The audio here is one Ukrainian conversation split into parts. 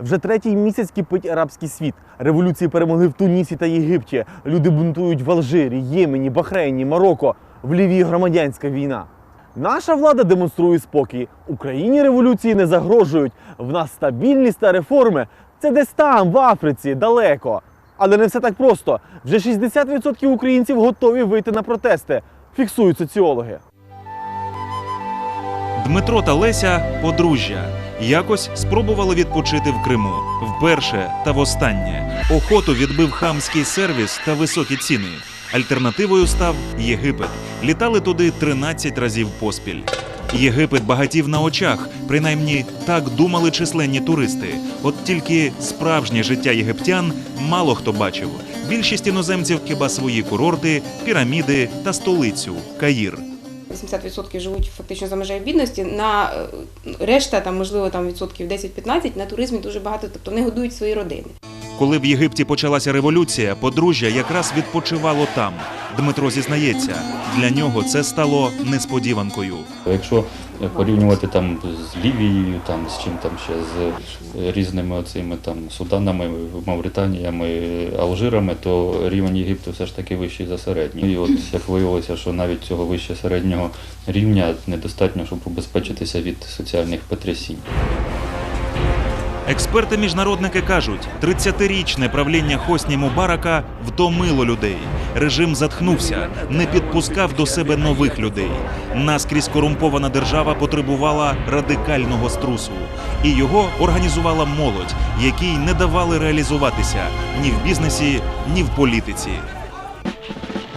Вже третій місяць кипить арабський світ. Революції перемогли в Тунісі та Єгипті. Люди бунтують в Алжирі, Ємені, Бахрейні, Марокко. В Лівії громадянська війна. Наша влада демонструє спокій. Україні революції не загрожують. В нас стабільність та реформи. Це десь там, в Африці, далеко. Але не все так просто. Вже 60% українців готові вийти на протести. Фіксують соціологи. Дмитро та Леся подружжя. Якось спробували відпочити в Криму. Вперше та востаннє. Охоту відбив хамський сервіс та високі ціни. Альтернативою став Єгипет. Літали туди 13 разів поспіль. Єгипет багатів на очах, принаймні так думали численні туристи. От тільки справжнє життя єгиптян мало хто бачив. Більшість іноземців хіба свої курорти, піраміди та столицю Каїр. 80% живуть фактично за межею бідності. На е, решта, там можливо там відсотків 10-15 на туризмі дуже багато, тобто вони годують свої родини. Коли в Єгипті почалася революція, подружжя якраз відпочивало там. Дмитро зізнається, для нього це стало несподіванкою. Якщо порівнювати там з Лівією, там з чим там ще з різними оцими там Суданами, Мавританіями, Алжирами, то рівень Єгипту все ж таки вищий за середній. І от як виявилося, що навіть цього вище середнього рівня недостатньо, щоб убезпечитися від соціальних потрясінь. Експерти-міжнародники кажуть, 30-річне правління Хосні Мубарака втомило людей. Режим затхнувся, не підпускав до себе нових людей. Наскрізь корумпована держава потребувала радикального струсу, і його організувала молодь, якій не давали реалізуватися ні в бізнесі, ні в політиці.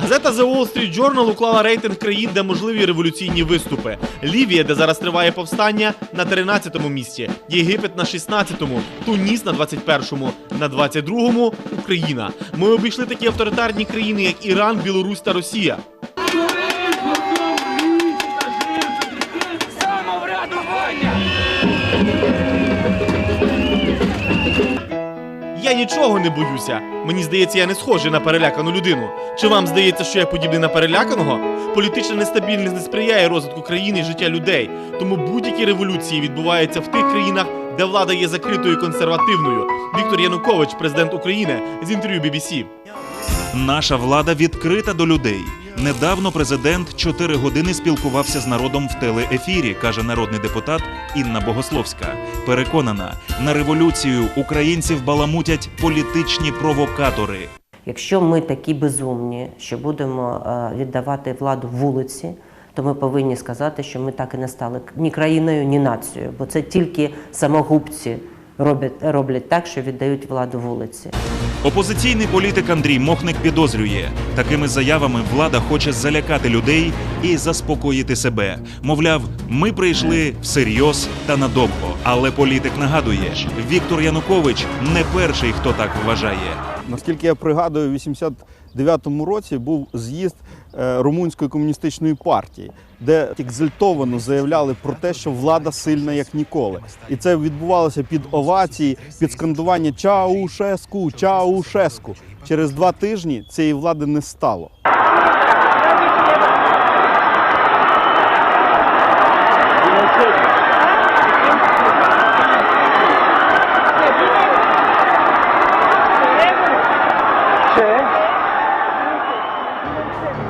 Газета The Wall Street Journal уклала рейтинг країн, де можливі революційні виступи. Лівія, де зараз триває повстання, на 13-му місці, Єгипет на 16-му, Туніс на 21-му, на 22-му Україна. Ми обійшли такі авторитарні країни, як Іран, Білорусь та Росія. Я нічого не боюся. Мені здається, я не схожий на перелякану людину. Чи вам здається, що я подібний на переляканого? Політична нестабільність не сприяє розвитку країни і життя людей. Тому будь-які революції відбуваються в тих країнах, де влада є закритою і консервативною. Віктор Янукович, президент України, з інтерв'ю BBC. Наша влада відкрита до людей. Недавно президент 4 години спілкувався з народом в телеефірі, каже народний депутат Інна Богословська. Переконана, на революцію українців баламутять політичні провокатори. Якщо ми такі безумні, що будемо е, віддавати владу вулиці, то ми повинні сказати, що ми так і не стали ні країною, ні нацією, бо це тільки самогубці роблять, роблять так, що віддають владу вулиці. Опозиційний політик Андрій Мохник підозрює, такими заявами влада хоче залякати людей і заспокоїти себе. Мовляв, ми прийшли всерйоз та надовго. Але політик нагадує, Віктор Янукович не перший, хто так вважає. Наскільки я пригадую, у 89-му році був з'їзд Румунської комуністичної партії, де екзальтовано заявляли про те, що влада сильна як ніколи. І це відбувалося під овації, під скандування Чаушеску, Чаушеску. Через два тижні цієї влади не стало.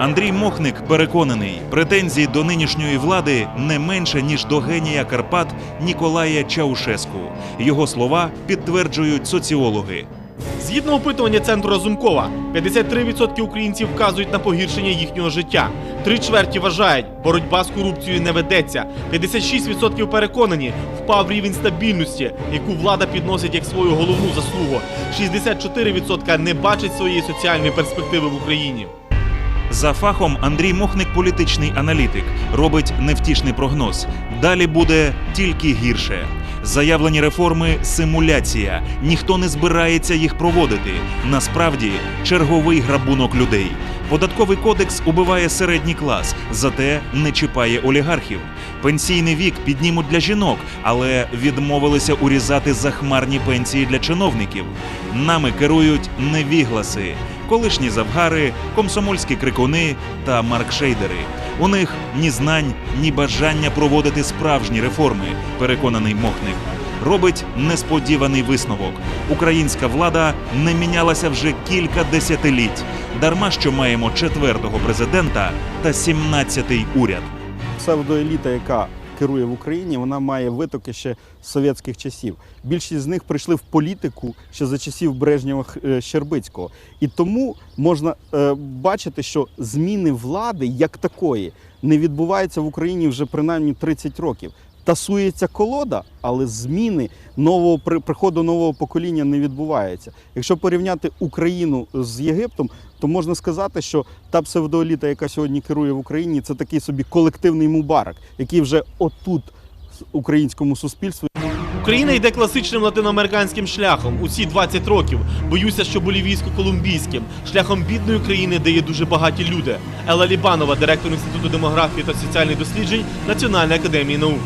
Андрій Мохник переконаний, претензії до нинішньої влади не менше ніж до генія Карпат Ніколая Чаушеску. Його слова підтверджують соціологи. Згідно опитування центру Разумкова, 53% українців вказують на погіршення їхнього життя. Три чверті вважають, боротьба з корупцією не ведеться. 56% переконані, впав рівень стабільності, яку влада підносить як свою головну заслугу. 64% не бачать своєї соціальної перспективи в Україні. За фахом Андрій Мохник політичний аналітик робить невтішний прогноз. Далі буде тільки гірше. Заявлені реформи симуляція. Ніхто не збирається їх проводити. Насправді черговий грабунок людей. Податковий кодекс убиває середній клас, зате не чіпає олігархів. Пенсійний вік піднімуть для жінок, але відмовилися урізати захмарні пенсії для чиновників. Нами керують невігласи, колишні завгари, комсомольські крикуни та маркшейдери. У них ні знань, ні бажання проводити справжні реформи, переконаний Мохник. робить несподіваний висновок. Українська влада не мінялася вже кілька десятиліть. Дарма що маємо четвертого президента та сімнадцятий уряд. Псевдоеліта, яка керує в Україні, вона має витоки ще з совєтських часів. Більшість з них прийшли в політику ще за часів Брежнєва е, Щербицького. І тому можна е, бачити, що зміни влади як такої не відбуваються в Україні вже принаймні 30 років. Тасується колода, але зміни нового при- приходу нового покоління не відбувається. Якщо порівняти Україну з Єгиптом, то можна сказати, що та псевдоеліта, яка сьогодні керує в Україні, це такий собі колективний мубарак, який вже отут українському суспільстві Україна йде класичним латиноамериканським шляхом усі 20 років. Боюся, що болівійсько-колумбійським, шляхом бідної країни, де є дуже багаті люди. Елла Лібанова, директор інституту демографії та соціальних досліджень Національної академії наук.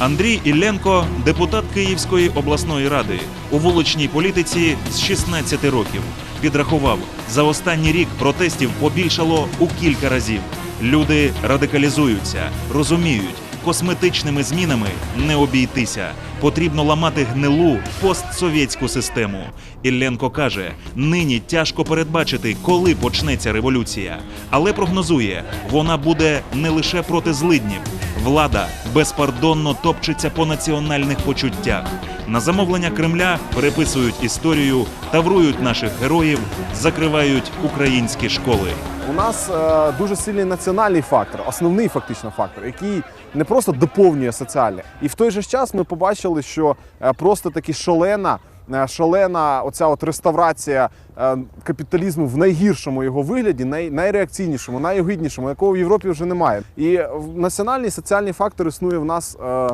Андрій Ілленко депутат Київської обласної ради у вуличній політиці з 16 років. Підрахував, за останній рік протестів побільшало у кілька разів. Люди радикалізуються, розуміють, косметичними змінами не обійтися. Потрібно ламати гнилу постсовєтську систему. Ілленко каже: нині тяжко передбачити, коли почнеться революція, але прогнозує, вона буде не лише проти злиднів. Влада безпардонно топчеться по національних почуттях. На замовлення Кремля переписують історію, таврують наших героїв, закривають українські школи. У нас е, дуже сильний національний фактор, основний фактично фактор, який не просто доповнює соціальне. І в той же час ми побачили, що е, просто таки шалена, шалена оця от реставрація е, капіталізму в найгіршому його вигляді, най, найреакційнішому, найогіднішому, якого в Європі вже немає. І національний соціальний фактор існує в нас е, е,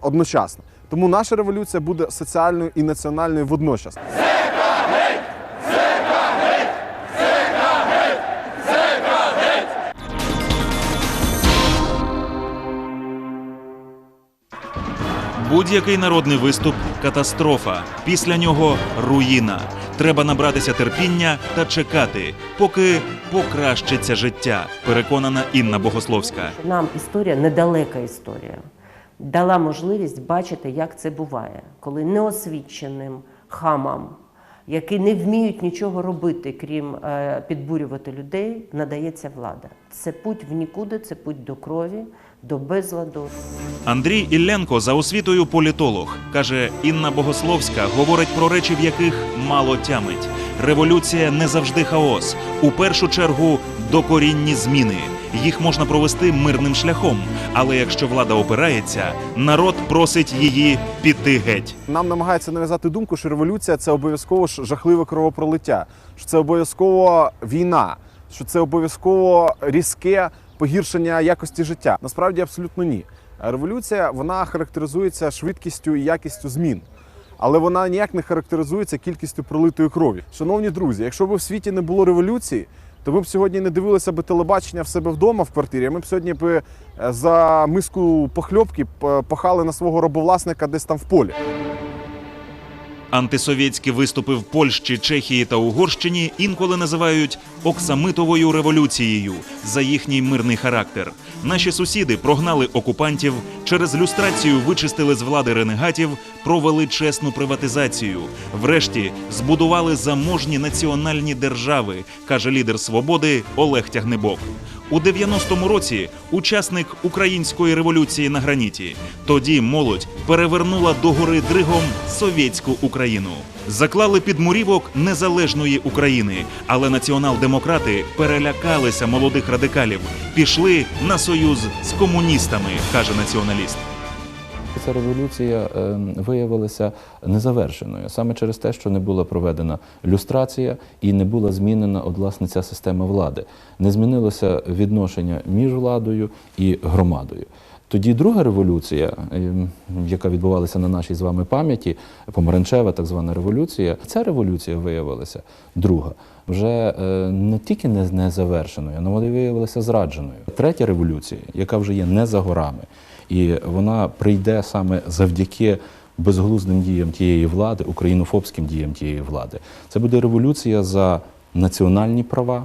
одночасно. Тому наша революція буде соціальною і національною водночас. Будь-який народний виступ катастрофа. Після нього руїна. Треба набратися терпіння та чекати, поки покращиться життя. Переконана Інна Богословська. Нам історія недалека історія дала можливість бачити, як це буває, коли неосвіченим хамам, які не вміють нічого робити, крім е, підбурювати людей, надається влада. Це путь в нікуди, це путь до крові, до безладу. Андрій Ілленко за освітою політолог каже, Інна Богословська говорить про речі, в яких мало тямить. Революція не завжди хаос. У першу чергу докорінні зміни. Їх можна провести мирним шляхом. Але якщо влада опирається, народ просить її піти геть. Нам намагаються нав'язати думку, що революція це обов'язково жахливе кровопролиття, що це обов'язково війна, що це обов'язково різке погіршення якості життя. Насправді абсолютно ні. Революція вона характеризується швидкістю і якістю змін. Але вона ніяк не характеризується кількістю пролитої крові. Шановні друзі, якщо б в світі не було революції, то ми б сьогодні не дивилися б телебачення в себе вдома в квартирі. Ми б сьогодні б е, за миску похльопки пахали на свого робовласника десь там в полі. Антисовєтські виступи в Польщі, Чехії та Угорщині інколи називають оксамитовою революцією за їхній мирний характер. Наші сусіди прогнали окупантів, через люстрацію вичистили з влади ренегатів, провели чесну приватизацію. Врешті збудували заможні національні держави, каже лідер свободи Олег Тягнебок. У 90-му році учасник української революції на граніті. Тоді молодь перевернула догори дригом совєтську Україну. Заклали підмурівок незалежної України, але націонал-демократи перелякалися молодих радикалів, пішли на союз з комуністами, каже націоналіст. Ця революція е, виявилася незавершеною саме через те, що не була проведена люстрація і не була змінена от, власне ця система влади. Не змінилося відношення між владою і громадою. Тоді друга революція, е, яка відбувалася на нашій з вами пам'яті, помаранчева так звана революція, ця революція виявилася друга. Вже е, не тільки не завершеною, але вона виявилася зрадженою. Третя революція, яка вже є не за горами, і вона прийде саме завдяки безглуздим діям тієї влади, українофобським діям тієї влади. Це буде революція за національні права,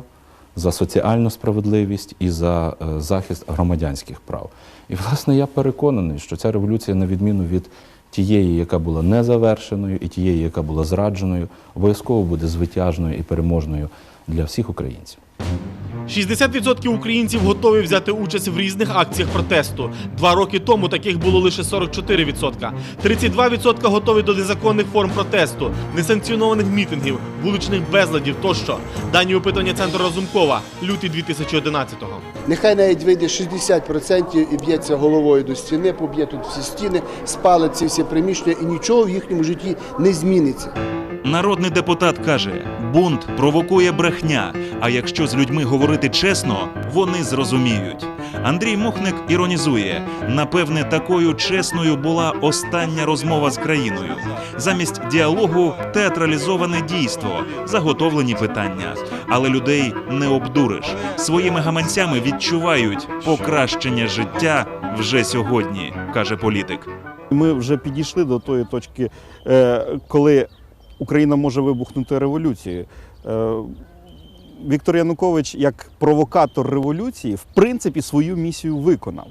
за соціальну справедливість і за е, захист громадянських прав. І, власне, я переконаний, що ця революція, на відміну від тієї, яка була незавершеною, і тієї, яка була зрадженою, обов'язково буде звитяжною і переможною для всіх українців. 60% українців готові взяти участь в різних акціях протесту. Два роки тому таких було лише 44%. 32% готові до незаконних форм протесту, несанкціонованих мітингів, вуличних безладів тощо. Дані опитування центру Разумкова, лютий 2011-го. Нехай навіть вийде 60% і б'ється головою до стіни, поб'є тут всі стіни, спалить ці всі приміщення і нічого в їхньому житті не зміниться. Народний депутат каже: бунт провокує брехня. А якщо з людьми говорити чесно, вони зрозуміють. Андрій Мохник іронізує: напевне, такою чесною була остання розмова з країною. Замість діалогу театралізоване дійство, заготовлені питання. Але людей не обдуриш. Своїми гаманцями відчувають покращення життя вже сьогодні, каже політик. Ми вже підійшли до тої точки, е, коли Україна може вибухнути революцією. Е, Віктор Янукович, як провокатор революції, в принципі, свою місію виконав.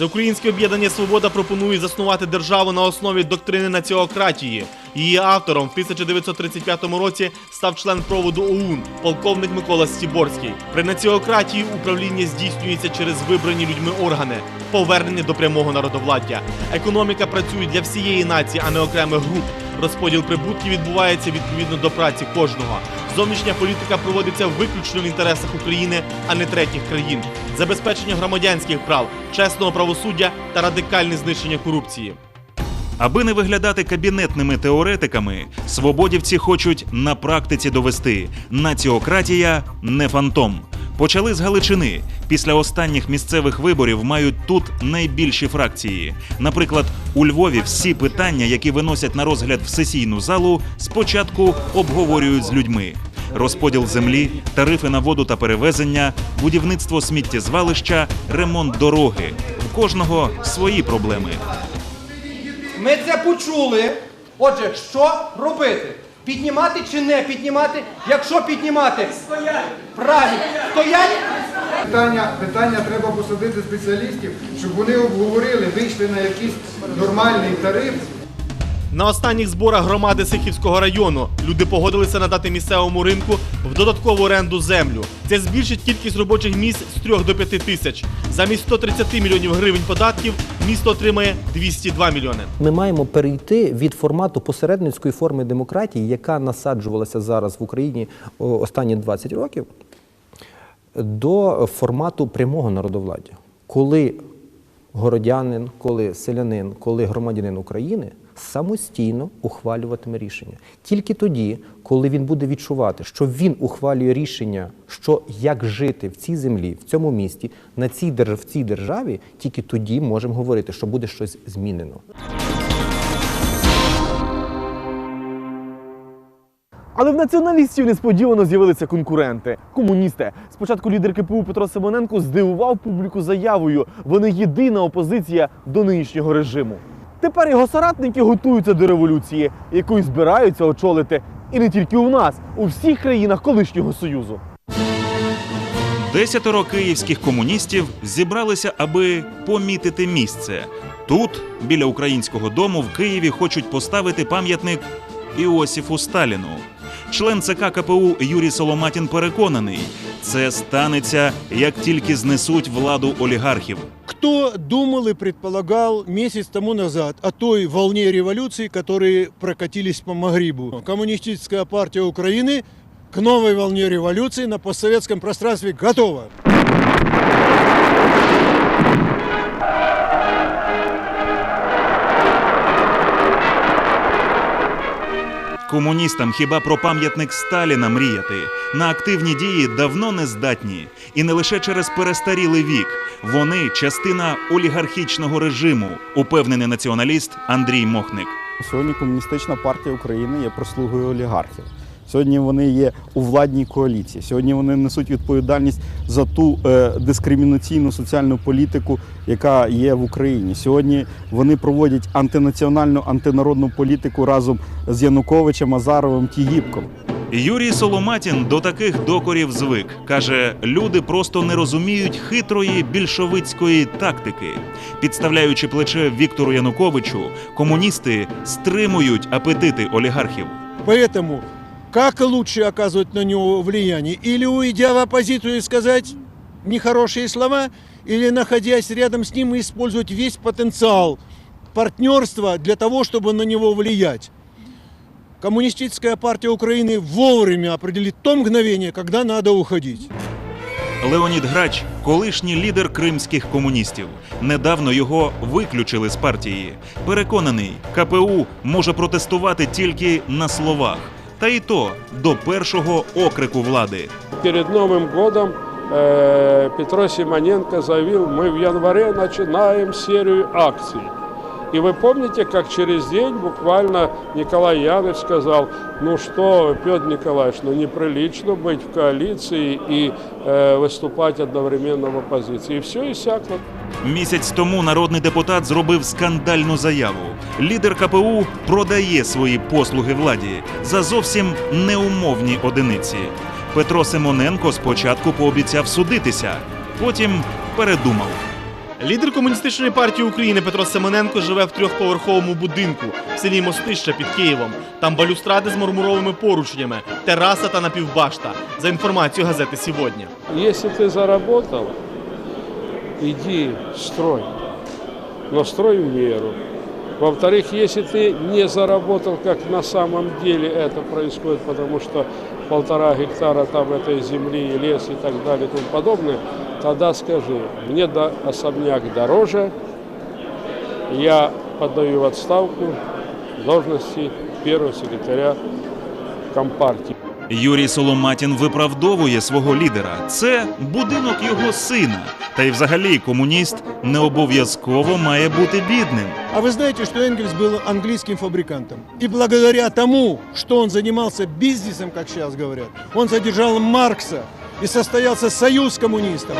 Всеукраїнське об'єднання Свобода пропонує заснувати державу на основі доктрини націократії. Її автором в 1935 році став член проводу ОУН, полковник Микола Стіборський. При націократії управління здійснюється через вибрані людьми органи, повернення до прямого народовладдя. Економіка працює для всієї нації, а не окремих груп. Розподіл прибутків відбувається відповідно до праці кожного. Зовнішня політика проводиться виключно в інтересах України, а не третіх країн. Забезпечення громадянських прав, чесного правосуддя та радикальне знищення корупції. Аби не виглядати кабінетними теоретиками, свободівці хочуть на практиці довести: націократія не фантом. Почали з Галичини. Після останніх місцевих виборів мають тут найбільші фракції. Наприклад, у Львові всі питання, які виносять на розгляд в сесійну залу, спочатку обговорюють з людьми: розподіл землі, тарифи на воду та перевезення, будівництво сміттєзвалища, ремонт дороги. В кожного свої проблеми. Ми це почули. Отже, що робити? Піднімати чи не піднімати? Якщо піднімати, стоять. Правильно, стоять. Питання, питання треба посадити спеціалістів, щоб вони обговорили, вийшли на якийсь нормальний тариф. На останніх зборах громади Сихівського району люди погодилися надати місцевому ринку в додаткову оренду землю. Це збільшить кількість робочих місць з 3 до 5 тисяч. Замість 130 мільйонів гривень податків місто отримає 202 мільйони. Ми маємо перейти від формату посередницької форми демократії, яка насаджувалася зараз в Україні останні 20 років, до формату прямого народовладдя, коли городянин, коли селянин, коли громадянин України самостійно ухвалюватиме рішення. Тільки тоді, коли він буде відчувати, що він ухвалює рішення, що як жити в цій землі, в цьому місті, на цій в цій державі, тільки тоді можемо говорити, що буде щось змінено. Але в націоналістів несподівано з'явилися конкуренти комуністи. Спочатку лідер КПУ Петро Симоненко здивував публіку заявою. Вони єдина опозиція до нинішнього режиму. Тепер його соратники готуються до революції, яку збираються очолити. І не тільки у нас, у всіх країнах колишнього союзу. Десятеро київських комуністів зібралися, аби помітити місце. Тут, біля українського дому, в Києві хочуть поставити пам'ятник Іосифу Сталіну. Член ЦК КПУ Юрій Соломатін переконаний, це станеться, як тільки знесуть владу олігархів. Кто думал и предполагал месяц тому назад о той волне революции, которые прокатились по Магрибу? Коммунистическая партия Украины к новой волне революции на постсоветском пространстве готова. Комуністам хіба про пам'ятник Сталіна мріяти на активні дії давно не здатні, і не лише через перестарілий вік. Вони частина олігархічного режиму, упевнений націоналіст Андрій Мохник. Сьогодні комуністична партія України є прослугою олігархів. Сьогодні вони є у владній коаліції. Сьогодні вони несуть відповідальність за ту е, дискримінаційну соціальну політику, яка є в Україні. Сьогодні вони проводять антинаціональну антинародну політику разом з Януковичем, Азаровим, Тігіпком. Юрій Соломатін до таких докорів звик. Каже, люди просто не розуміють хитрої більшовицької тактики. Підставляючи плече Віктору Януковичу, комуністи стримують апетити олігархів. Поэтому как лучше оказывать на него влияние? Или уйдя в оппозицию и сказать нехорошие слова, или находясь рядом с ним и использовать весь потенциал партнерства для того, чтобы на него влиять. Коммунистическая партия Украины вовремя определит то мгновение, когда надо уходить. Леонід Грач, колишній лідер кримських комуністів. Недавно його виключили з партії. Переконаний, КПУ може протестувати тільки на словах, та й то до першого окрику влади. Перед Новым годом э, Петро Симоненко заявил, мы в январе начинаем серию акций. И вы помните, как через день буквально Николай Яныч сказал, ну что, Петр Николаевич, ну неприлично быть в коалиции и э, выступать одновременно в оппозиции. И все иссякло. Місяць тому народний депутат зробив скандальну заяву. Лідер КПУ продає свої послуги владі за зовсім неумовні одиниці. Петро Симоненко спочатку пообіцяв судитися, потім передумав. Лідер комуністичної партії України Петро Семененко живе в трьохповерховому будинку в селі Мостище під Києвом. Там балюстради з мармуровими поручнями, тераса та напівбашта. За інформацією газети «Сьогодні». Если ты заработал, иди строй, но строй в меру. Во-вторых, если ты не заработал, как на самом деле это происходит, потому что полтора гектара там этой земли, лес и так далее и тому подобное, тогда скажи, мне до особняк дороже, я подаю в отставку с должности первого секретаря Компартии. Юрій Соломатін виправдовує свого лідера. Це будинок його сина. Та й взагалі комуніст не обов'язково має бути бідним. А вы знаете, что Энгельс был английским фабрикантом? И благодаря тому, что он занимался бизнесом, как сейчас говорят, он задержал Маркса и состоялся союз коммунистов.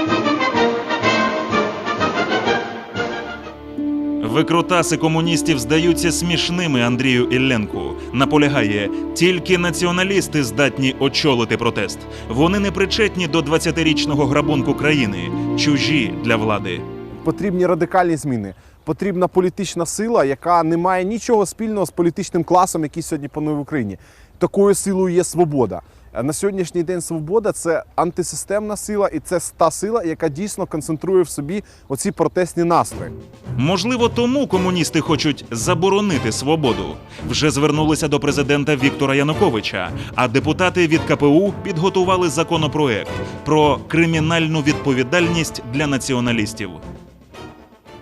Викрутаси комуністів здаються смішними Андрію Ілленку. Наполягає, тільки націоналісти здатні очолити протест. Вони не причетні до 20-річного грабунку країни, чужі для влади. потрібні радикальні зміни. Потрібна політична сила, яка не має нічого спільного з політичним класом, який сьогодні панує в Україні. Такою силою є свобода. Е, На сьогоднішній день свобода це антисистемна сила, і це та сила, яка дійсно концентрує в собі оці протестні настрої. Можливо, тому комуністи хочуть заборонити свободу. Вже звернулися до президента Віктора Януковича, а депутати від КПУ підготували законопроект про кримінальну відповідальність для націоналістів.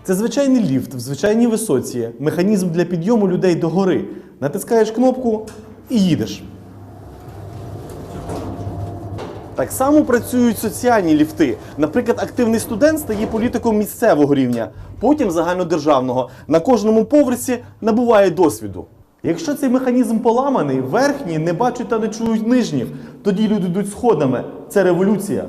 Це звичайний ліфт в звичайній висоці, механізм для підйому людей до гори. Натискаєш кнопку і їдеш. Так само працюють соціальні ліфти. Наприклад, активний студент стає політиком місцевого рівня, потім загальнодержавного. На кожному поверсі набуває досвіду. Якщо цей механізм поламаний, верхні не бачать та не чують нижніх. Тоді люди йдуть сходами. Це революція.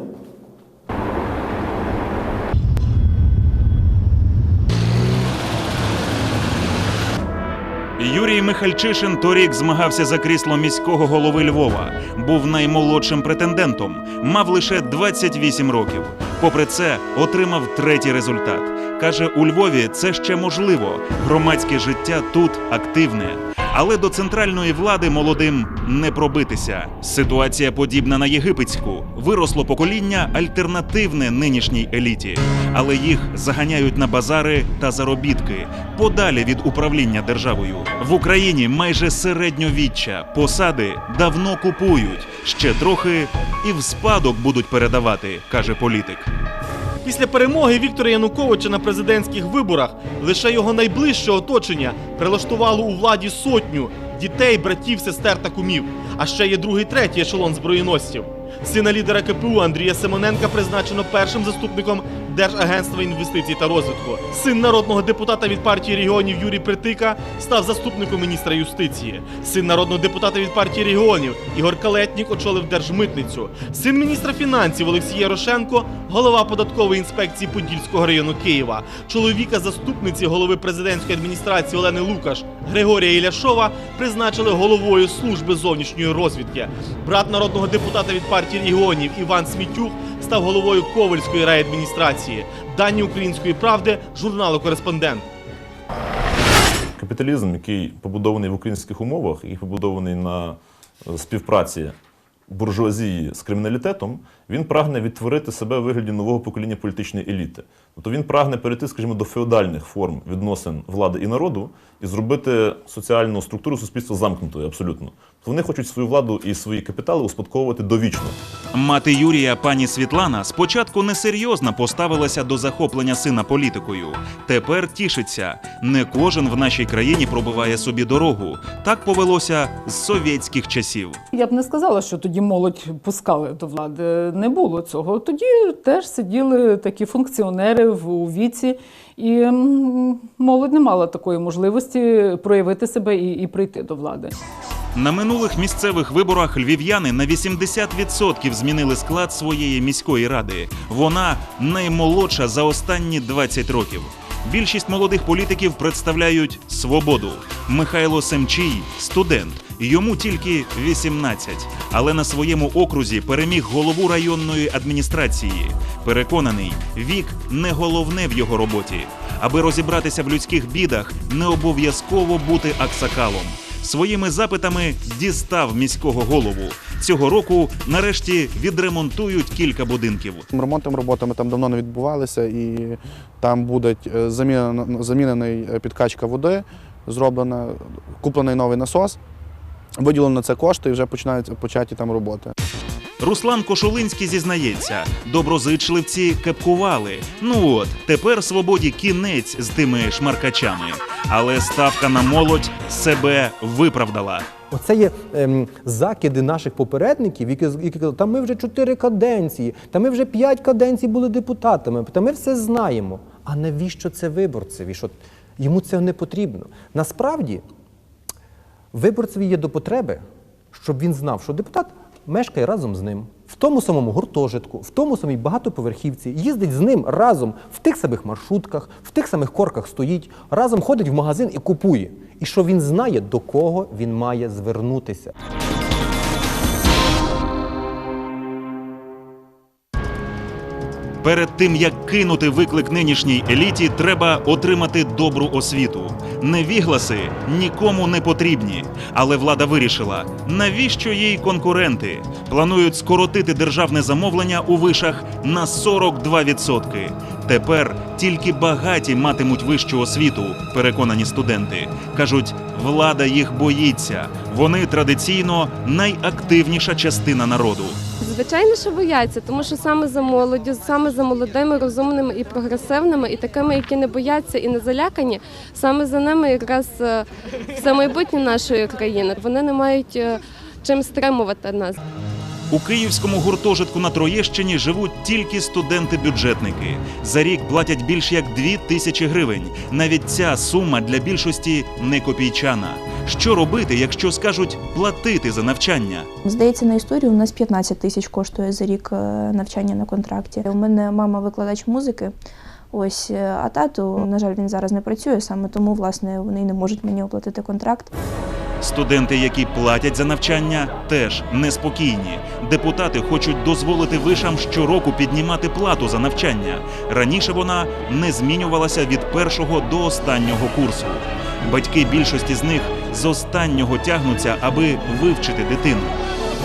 Юрій Михальчишин торік змагався за крісло міського голови Львова. Був наймолодшим претендентом, мав лише 28 років. Попри це, отримав третій результат. Каже, у Львові це ще можливо. Громадське життя тут активне. Але до центральної влади молодим не пробитися. Ситуація подібна на єгипетську. Виросло покоління альтернативне нинішній еліті, але їх заганяють на базари та заробітки подалі від управління державою. В Україні майже середньовіччя посади давно купують. Ще трохи і в спадок будуть передавати, каже політик. Після перемоги Віктора Януковича на президентських виборах лише його найближче оточення прилаштувало у владі сотню дітей, братів, сестер та кумів. А ще є другий, третій ешелон зброєносців. Сина лідера КПУ Андрія Симоненка призначено першим заступником Держагентства інвестицій та розвитку. Син народного депутата від партії регіонів Юрій Притика став заступником міністра юстиції. Син народного депутата від партії регіонів Ігор Калетнік очолив держмитницю. Син міністра фінансів Олексій Ярошенко голова податкової інспекції Подільського району Києва. Чоловіка заступниці голови президентської адміністрації Олени Лукаш Григорія Іляшова призначили головою служби зовнішньої розвідки. Брат народного депутата від партії регіонів Іван Смітюх став головою Ковальської райадміністрації. Дані української правди журналу Кореспондент. Капіталізм, який побудований в українських умовах, який побудований на співпраці буржуазії з криміналітетом, він прагне відтворити себе в вигляді нового покоління політичної еліти. Тобто він прагне перейти, скажімо, до феодальних форм відносин влади і народу і зробити соціальну структуру суспільства замкнутою абсолютно. Тобто вони хочуть свою владу і свої капітали успадковувати довічно. Мати Юрія, пані Світлана, спочатку несерйозно поставилася до захоплення сина політикою. Тепер тішиться. Не кожен в нашій країні пробиває собі дорогу. Так повелося з совєтських часів. Я б не сказала, що тоді молодь пускали до влади. Не було цього. Тоді теж сиділи такі функціонери в віці, і молодь не мала такої можливості проявити себе і, і прийти до влади. На минулих місцевих виборах львів'яни на 80% змінили склад своєї міської ради. Вона наймолодша за останні 20 років. Більшість молодих політиків представляють свободу. Михайло Семчий студент. Йому тільки 18, але на своєму окрузі переміг голову районної адміністрації. Переконаний, вік не головне в його роботі. Аби розібратися в людських бідах, не обов'язково бути аксакалом. Своїми запитами дістав міського голову. Цього року нарешті відремонтують кілька будинків. Ремонтними роботами там давно не відбувалися, і там буде е, замінена, е, підкачка води, зроблена, куплений новий насос, виділено на це кошти і вже починають початі там роботи. Руслан Кошулинський зізнається, доброзичливці кепкували. Ну от тепер свободі кінець з тими шмаркачами. Але ставка на молодь себе виправдала. Оце є ем, закиди наших попередників, які, які казали, та ми вже чотири каденції, та ми вже п'ять каденцій були депутатами, та ми все знаємо. А навіщо це виборцеві? Що йому це не потрібно? Насправді, виборцеві є до потреби, щоб він знав, що депутат мешкає разом з ним, в тому самому гуртожитку, в тому самій багатоповерхівці, їздить з ним разом в тих самих маршрутках, в тих самих корках стоїть, разом ходить в магазин і купує. І що він знає, до кого він має звернутися. Перед тим як кинути виклик нинішній еліті, треба отримати добру освіту. Невігласи нікому не потрібні. Але влада вирішила, навіщо їй конкуренти? Планують скоротити державне замовлення у вишах на 42%. Тепер тільки багаті матимуть вищу освіту, переконані студенти. кажуть, влада їх боїться. Вони традиційно найактивніша частина народу. Звичайно, що бояться, тому що саме за молоддю, саме за молодими, розумними і прогресивними, і такими, які не бояться і не залякані, саме за ними якраз е, все майбутнє нашої країни. Вони не мають е, чим стримувати нас. У київському гуртожитку на Троєщині живуть тільки студенти-бюджетники. За рік платять більш як дві тисячі гривень. Навіть ця сума для більшості не копійчана. Що робити, якщо скажуть платити за навчання? Здається, на історію у нас 15 тисяч коштує за рік е, навчання на контракті. У мене мама викладач музики. Ось, е, а тату, на жаль, він зараз не працює, саме тому власне вони не можуть мені оплатити контракт. Студенти, які платять за навчання, теж неспокійні. Депутати хочуть дозволити вишам щороку піднімати плату за навчання. Раніше вона не змінювалася від першого до останнього курсу. Батьки більшості з них з останнього тягнуться, аби вивчити дитину.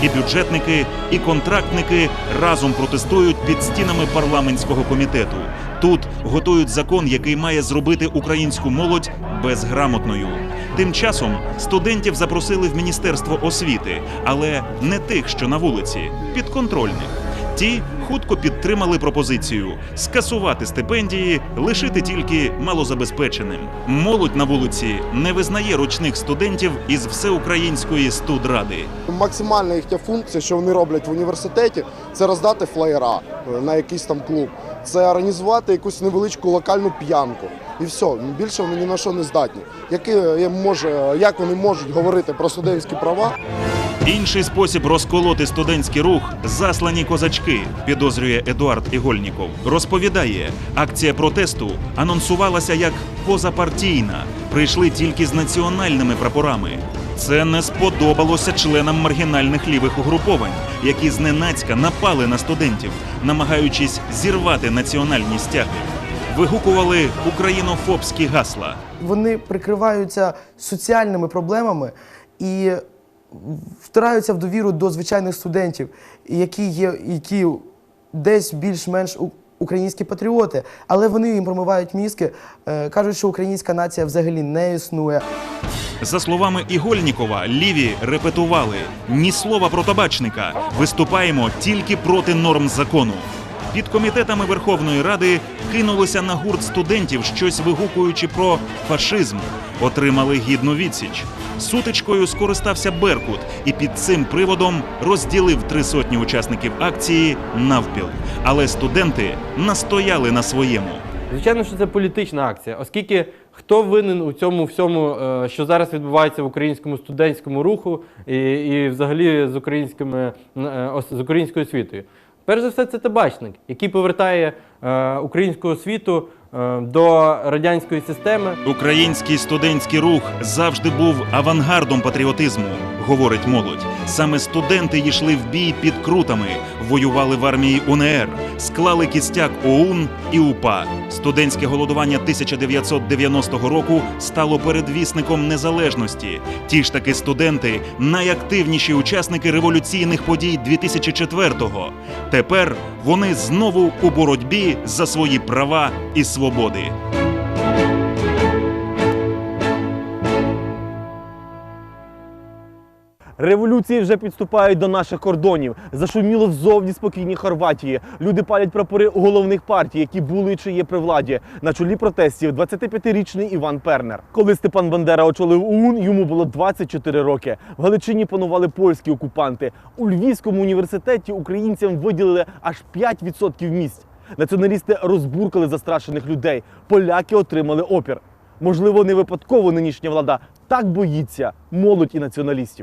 І бюджетники, і контрактники разом протестують під стінами парламентського комітету. Тут готують закон, який має зробити українську молодь безграмотною. Тим часом студентів запросили в міністерство освіти, але не тих, що на вулиці, підконтрольних. Ті хутко підтримали пропозицію скасувати стипендії, лишити тільки малозабезпеченим. Молодь на вулиці не визнає ручних студентів із всеукраїнської студради. Максимальна їхня функція, що вони роблять в університеті, це роздати флаєра е, на якийсь там клуб, це організувати якусь невеличку локальну п'янку. І все, більше вони ні на що не здатні. Які, е, може, як вони можуть говорити про студентські права? Інший спосіб розколоти студентський рух заслані козачки, підозрює Едуард Ігольніков. Розповідає, акція протесту анонсувалася як позапартійна. Прийшли тільки з національними прапорами. Це не сподобалося членам маргінальних лівих угруповань, які зненацька напали на студентів, намагаючись зірвати національні стяги. Вигукували українофобські гасла. Вони прикриваються соціальними проблемами і втираються в довіру до звичайних студентів, які є, які десь більш-менш українські патріоти, але вони їм промивають мізки, е, кажуть, що українська нація взагалі не існує. За словами Ігольнікова, ліві репетували ні слова про табачника. Виступаємо тільки проти норм закону. Під комітетами Верховної Ради кинулися на гурт студентів, щось вигукуючи про фашизм. Отримали гідну відсіч. Сутичкою скористався Беркут і під цим приводом розділив три сотні учасників акції навпіл. Але студенти настояли на своєму. Звичайно, що це політична акція, оскільки хто винен у цьому всьому, е, що зараз відбувається в українському студентському руху і, і взагалі з, українськими, е, з українською освітою. Перш за все, це табачник, який повертає е, українську освіту е, до радянської системи. Український студентський рух завжди був авангардом патріотизму, говорить молодь. Саме студенти йшли в бій під крутами, воювали в армії УНР, склали кістяк ОУН і УПА. Студентське голодування 1990 року стало передвісником незалежності. Ті ж таки студенти найактивніші учасники революційних подій 2004-го. Тепер вони знову у боротьбі за свої права і свободи. Революції вже підступають до наших кордонів. Зашуміло взовні спокійні Хорватії. Люди палять прапори головних партій, які були чи є при владі. На чолі протестів 25-річний Іван Пернер. Коли Степан Бандера очолив ОУН, йому було 24 роки. В Галичині панували польські окупанти. У Львівському університеті українцям виділили аж 5% місць. Націоналісти розбуркали застрашених людей. Поляки отримали опір. Можливо, не випадково нинішня влада так боїться молодь і націоналістів.